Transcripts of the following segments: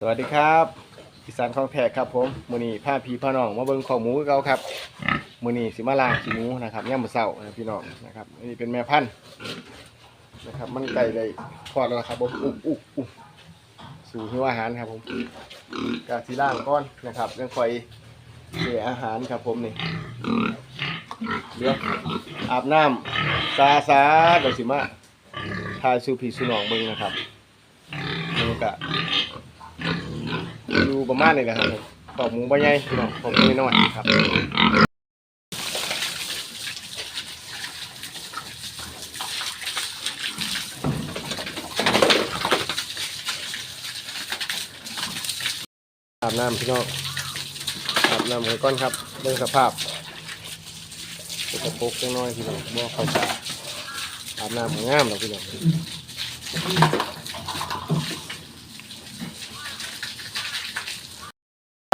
สวัสดีครับอีสานของแท้ครับผมมือนี้าพี่พ่อน้องมาเบิ่งข้อหมูเก่าครับมือนี้สิมาล้างขี้หมูนะครับยามมื้อเช้าพี่น้องนะครับอันนี้เป็นแม่พันธุ์นะครับมันไก่ได้ทอดแล้วครับผมอุ๊บอุ๊บอุ๊บสู่หิวอาหารครับผมกาสิล้างก่อนนะครับยังค่อยเหลือาหารครับผมนี่เดี๋ยวอาบน้ำซาซาเดี๋ยวสิมาทายสู่พี่สู่น้องเบิ่งนะครับนี่ก็อยู่ ประมาณนี้แหละครับขอบหมูใบใหญ่พี่น้องขอบหมูน้อยครับอาบน้ำพี่น้องอาบน้ำให้ก้อนครับเรื่องสภาพสกปรกจังน้อยพี่น้องบ่เข้าใจอาบน้ำให้งามหรอกพี่น้อง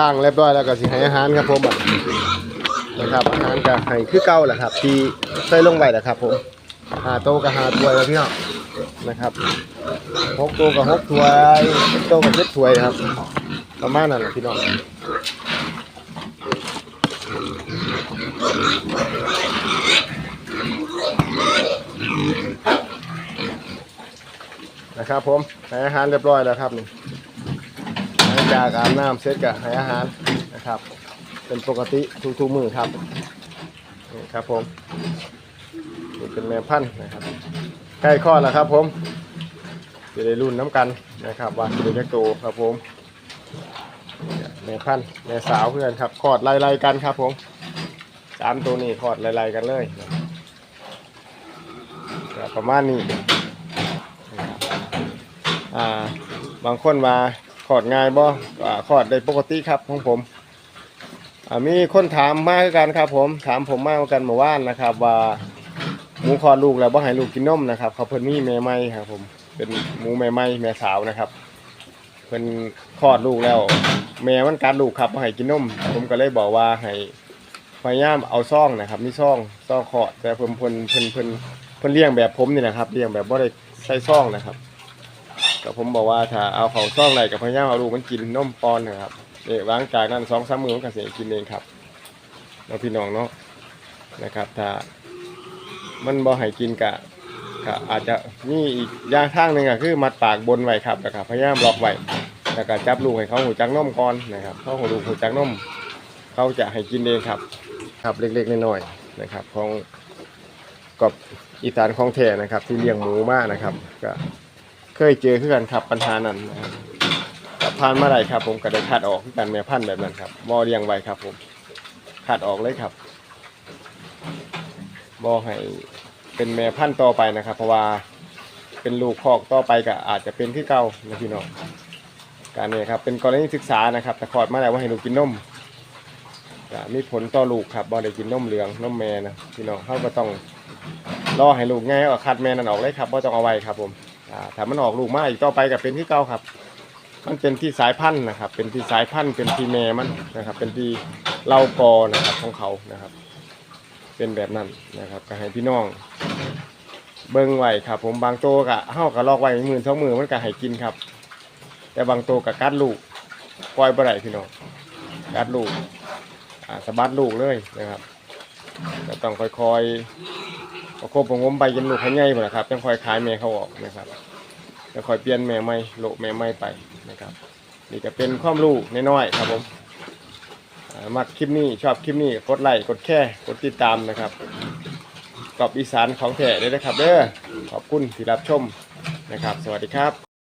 ตั้งเรียบร้อยแล้วก็สิให้อาหารครับผมนะครับอาหารก็ให้คือเก่าแหละครับ ที่ใส่ลงไปแหละครับ ผมหาโตวกับหาถ้วยแล้วพี่น้องนะครับหกโตวกับหกถ้วยโตวกับเจ็ดถ้วยครับ ประมาณนั้นแหละพี่น้องนะครับผมให้อาหารเรียบร้อยแล้วครับนี่ง จากอาบน้ำเสร็จก็ให้อาหารนะครับ เป็นปกติทุกๆมือครับนี่ครับผมนี่เป็นแม่พันธุ์นะครับใกล้คลอดแล้วครับผมจะได้รุ่นน้ำกันนะครับว่าจะได้จักโตครับผมแม่พันธุ์แม่สาวเพื่อนครับคลอดไล่ๆกันครับผมสามตัวนี้คลอดไล่ๆกันเลยประมาณนี้อ่าบางคนมา ขอดง่ายบ่อ่าขอดได้ปกติครับของผมอ่ามีคนถามมาคือกันครับ ผมถามผมมาเหมือนกันเมื่อวานนะครับ ว่าหมูคลอดลูกแล้วบ่ให้ลูกกินนมนะครับเขาเพิ่นมีแม่ใหม่ครับ ผมเป็นหมูแม่ใหม่แม่สาวนะครับ เพิ่นคลอดลูกแล้ว แม่มันกัดลูกครับบ่ให้กินนมผมก็เลยบอกว่าให้พยายามเอาซ่องนะครับมีซ่องซ่องคอดแต่เพิ่นเพิ่นเพิ่นเพิ่นเพิ่นเลี้ยงแบบผมนี่นะครับเลี้ยงแบบบ่ได้ใส่ซ่องนะครับ ก็ผมบอกว่าถ้าเอาเขาซ่องไหนกับพยายาเอาลูกมันกินนมปอนนะครับเดี๋ยวหลังจากนั้นสองสามมือมันก็เสียกินเองครับเราพี่น้องเนาะนะครับ ถ้ามันบ่ให้กินกะก็อาจจะมีอีกอย่างทางหนึ่งก็คือมัดปากบนไว้ครับนะครับพยายามล็อกไว้แล้วก็จับลูกให้เขาหูจักนมก่อนนะครับเขาหูลูกหูจักนมเขาจะให้กินเองครับ ครับเล็กๆน้อยๆนะครับ ของกับอีสานของแท้นะครับ ที่เลี้ยงหมูมากนะครับก็ เคยเจอคือกันครับปัญหานั้นนะครับกับผ่านมาได้ครับ ผมก็ได้คัดออกคือกันแม่พันธุ์แบบนั้นครับบ่เลี้ยงไว้ครับ ผมคัดออกเลยครับบ่ให้เป็นแม่พันธุ์ต่อไปนะครับ เพราะว่าเป็นลูกคอกต่อไปก็อาจจะเป็นที่เก่านะพี่น้องการนี้ครับเป็นกรณีศึกษานะครับแต่คลอดมาแล้วว่าให้ลูกกินนมจะมีผลต่อลูกครับบ่ได้กินนมเหลืองนมแม่นะพี่น้องเขาก็ต้องรอให้ลูกง่ายเอาคัดแม่นั่นออกเลยครับบ่ต้องเอาไว้ครับผม อ่าถ้ามันออกลูกมาอีกต่อไปก็เป็นที่เก่าครับ มันเป็นที่สายพันธุ์นะครับ เป็นที่สายพันธุ์เป็นที่แม่มันนะครับ เป็นที่เล่ากอนะครับของเขานะครับ เป็นแบบนั้นนะครับก็ให้พี่น้อง เบิ้งไว้ครับ ผมบางตัวก็เฮาก็ลอกไว้หมื่นสองหมื่นมันก็ให้กินครับ แต่บางตัวก็กัดลูกปล่อยบ่ได้พี่น้องกัดลูกอ่าสะบัดลูกเลยนะครับก็ต้องค่อยๆ ประคบประงมใบยันลูกให้ใหญ่หมดนะครับต้องคอยขายแม่เขาออกนะครับแล้วคอยเปลี่ยนแม่ไม่โลแม่ไม่ไปนะครับนี่จะเป็นความรู้น้อยๆครับผมอ่ามักคลิปนี้ชอบคลิปนี้กดไลค์กดแชร์กดติดตามนะครับกรอบอีสานของแท้เลยนะครับเด้อขอบคุณที่รับชมนะครับ สวัสดีครับ